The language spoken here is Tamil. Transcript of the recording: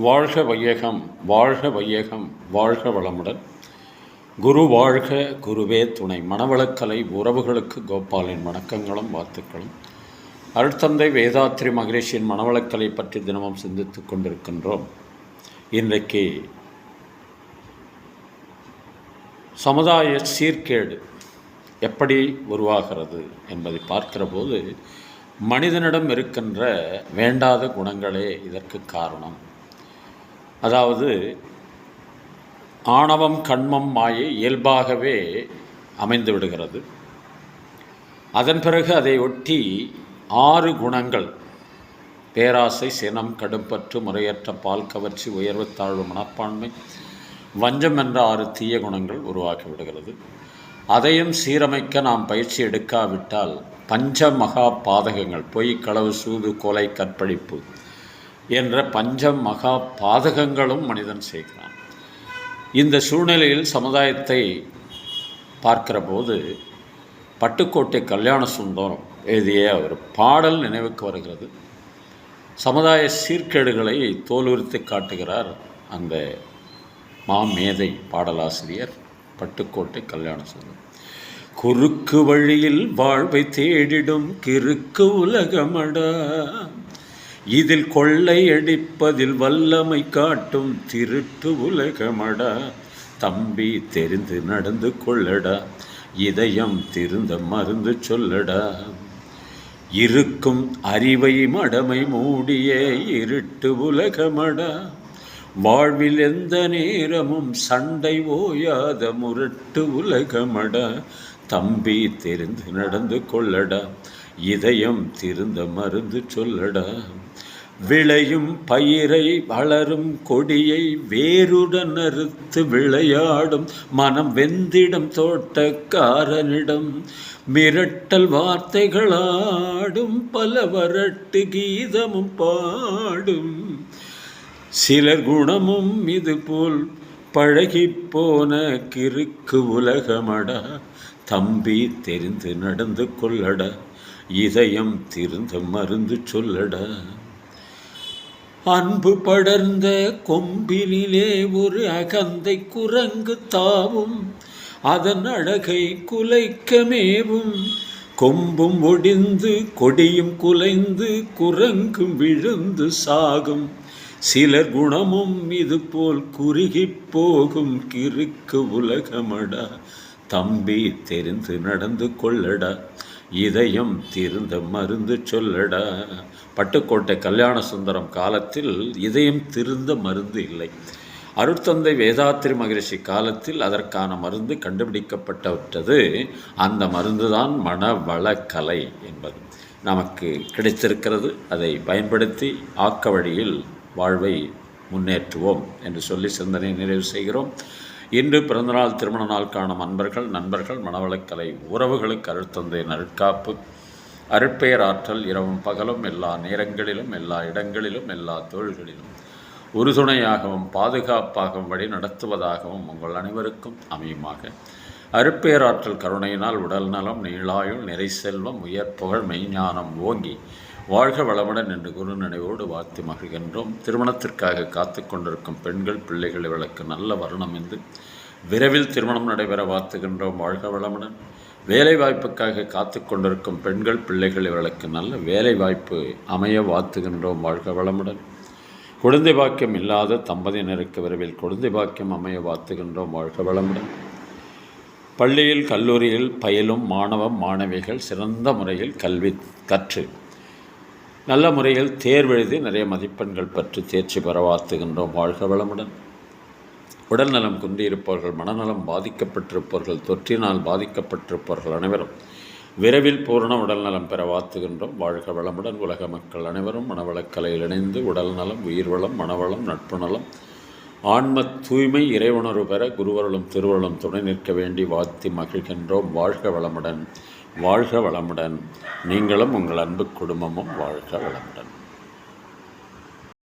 வாழ்க வையகம் வாழ்க வையகம் வாழ்க வளமுடன். குரு வாழ்க குருவே துணை. மணவளக்கலை உறவுகளுக்கு கோபாலின் வணக்கங்களும் வாழ்த்துக்களும். அருட்தந்தை வேதாத்ரி மகரிஷியின் மணவளக்கலை பற்றி தினமும் சிந்தித்துக் கொண்டிருக்கின்றோம். இன்றைக்கு சமுதாய சீர்கேடு எப்படி உருவாகிறது என்பதை பார்க்கிற போது மனிதனிடம் இருக்கின்ற வேண்டாத குணங்களே இதற்கு காரணம். அதாவது ஆணவம் கண்மம் மாயை இயல்பாகவே அமைந்து விடுகிறது. அதன் பிறகு அதை ஒட்டி ஆறு குணங்கள் பேராசை சினம் கடும்பற்று முறையற்ற பால் கவர்ச்சி உயர்வு தாழ்வு மனப்பான்மை வஞ்சம் என்ற ஆறு தீய குணங்கள் உருவாக்கி விடுகிறது. அதையும் சீரமைக்க நாம் பயிற்சி எடுக்காவிட்டால் பஞ்ச மகா பாதகங்கள் பொய் களவு சூது கொலை கற்பழிப்பு என்ற பஞ்ச மகா பாதகங்களும் மனிதன் செய்கிறான். இந்த சூழ்நிலையில் சமுதாயத்தை பார்க்கிற போது பட்டுக்கோட்டை கல்யாண சுந்தரம் எழுதிய ஒரு பாடல் நினைவுக்கு வருகிறது. சமுதாய சீர்கேடுகளை தோலுரித்து காட்டுகிறார் அந்த மாமேதை பாடலாசிரியர் பட்டுக்கோட்டை கல்யாண சுந்தரம். குறுக்கு வழியில் வாழ்வை தேடிடும் கிறுக்கு உலகமடா. இதில் கொள்ளையடிப்பதில் வல்லமை காட்டும் திருட்டு உலகமடா. தம்பி தெரிந்து நடந்து கொள்ளடா. இதயம் திருந்த மருந்து சொல்லடா. இருக்கும் அறிவை மடமை மூடிய இருட்டு உலகமடா. வாழ்வில் எந்த நேரமும் சண்டை ஓயாத முரட்டு உலகமடா. தம்பி தெரிந்து நடந்து கொள்ளடா. இதயம் திருந்த மருந்து சொல்லடா. விளையும் பயிரை வளரும் கொடியை வேருடன் அறுத்து விளையாடும் மனம் வெந்திடம் தோட்டக்காரனிடம் மிரட்டல் வார்த்தைகளாடும் பல வரட்டு கீதமும் பாடும். சிலர் குணமும் இது போல் போன கிறுக்கு உலகமடா. தம்பி தெரிந்து நடந்து கொள்ளடா. இதயம் திருந்த மருந்து சொல்லடா. அன்பு படர்ந்த கொம்பினிலே ஒரு அகந்தை குரங்கு தாவும் அதன் அழகை குலைக்கமேவும் கொம்பும் ஒடிந்து கொடியும் குலைந்து குரங்கும் விழுந்து சாகும். சிலர் குணமும் இது போல் குறுகி போகும் கிறுக்கு உலகமடா. தம்பி தெரிந்து நடந்து கொள்ளடா. இதயம் திருந்த மருந்து சொல்லடா. பட்டுக்கோட்டை கல்யாண சுந்தரம் காலத்தில் இதயம் திருந்த மருந்து இல்லை. அருட்தந்தை வேதாத்திரி மகரிஷி காலத்தில் அதற்கான மருந்து கண்டுபிடிக்கப்பட்டது அந்த மருந்து தான் மனவளக்கலை என்பது. நமக்கு கிடைத்திருக்கிறது. அதை பயன்படுத்தி ஆக்க வழியில் வாழ்வை முன்னேற்றுவோம் என்று சொல்லி சிந்தனை நிறைவு செய்கிறோம். இன்று பிறந்தநாள் திருமண நாள் காணும் அன்பர்கள் நண்பர்கள் மனவளக்கலை உறவுகளுக்கு அருட்தந்தை நற்காப்பு அருட்பெயர் ஆற்றல் இரவும் பகலும் எல்லா நேரங்களிலும் எல்லா இடங்களிலும் எல்லா தொழில்களிலும் உறுதுணையாகவும் பாதுகாப்பாகவும் வழி நடத்துவதாகவும் உங்கள் அனைவருக்கும் அமையுமாக. அருட்பேராற்றல் கருணையினால் உடல் நலம் நீளாயுள் நிறை செல்வம் உயர் புகழ் மெய்ஞானம் ஓங்கி வாழ்க வளமுடன் என்று குரு நினைவோடு வாழ்த்து மகிழ்கின்றோம். திருமணத்திற்காக காத்து கொண்டிருக்கும் பெண்கள் பிள்ளைகளை விளக்கு நல்ல வருணம் என்று விரைவில் திருமணம் நடைபெற வாழ்த்துகின்றோம். வாழ்க வளமுடன். வேலை வாய்ப்புக்காக காத்து கொண்டிருக்கும் பெண்கள் பிள்ளைகள் இவளுக்கு நல்ல வேலை வாய்ப்பு அமைய வாழ்த்துகின்றோம். வாழ்க வளமுடன். குழந்தை பாக்கியம் இல்லாத தம்பதியினருக்கு விரைவில் குழந்தை பாக்கியம் அமைய வாழ்த்துகின்றோம். வாழ்க வளமுடன். பள்ளியில் கல்லூரியில் பயிலும் மாணவ மாணவிகள் சிறந்த முறையில் கல்வி கற்று நல்ல முறையில் தேர்வெழுதி நிறைய மதிப்பெண்கள் பற்றி தேர்ச்சி பெற வாழ்க வளமுடன். உடல் நலம் குன்றியிருப்பவர்கள் மனநலம் பாதிக்கப்பட்டிருப்பவர்கள் தொற்றினால் பாதிக்கப்பட்டிருப்பவர்கள் அனைவரும் விரைவில் பூரண உடல் நலம் பெற வாத்துகின்றோம் வாழ்க வளமுடன் உலக மக்கள் அனைவரும் மனவளக்கலையில் இணைந்து உடல் நலம் மனவளம் நட்பு நலம் ஆன்ம தூய்மை இறைவுணர்வு பெற குருவருளும் திருவருளும் துணை நிற்க வேண்டி வாழ்த்தி மகிழ்கின்றோம். வாழ்க வளமுடன் வாழ்க வளமுடன். நீங்களும் உங்கள் அன்பு குடும்பமும் வாழ்க வளமுடன்.